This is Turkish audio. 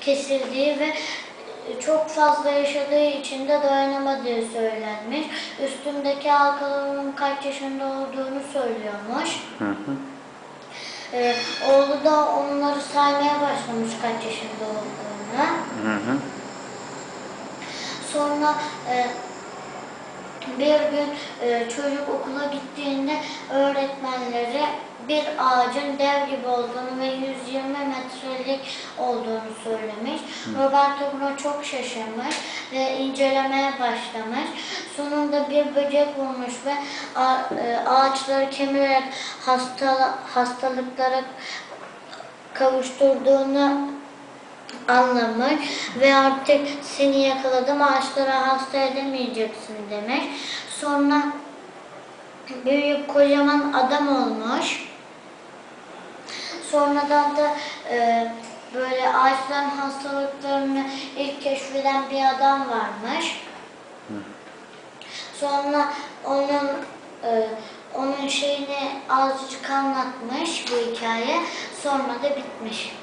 kesildiği ve çok fazla yaşadığı için de dayanamadığı söylenmiş. Üstümdeki halkaların kaç yaşında olduğunu söylüyormuş. Hı hı. Ee, oğlu da onları saymaya başlamış kaç yaşında olduğunu. Hı hı. Sonra e, bir gün e, çocuk okula gittiğinde öğretmenleri bir ağacın dev gibi olduğunu ve 120 metrelik olduğunu söylemiş. Roberto buna çok şaşırmış ve incelemeye başlamış. Sonunda bir böcek bulmuş ve e, ağaçları kemirerek hasta, hastalıklara kavuşturduğunu anlamış ve artık seni yakaladım ağaçlara hasta edemeyeceksin demiş. Sonra büyük kocaman adam olmuş. Sonradan da e, böyle ağaçların hastalıklarını ilk keşfeden bir adam varmış. Sonra onun e, onun şeyini azıcık anlatmış bu hikaye. Sonra da bitmiş.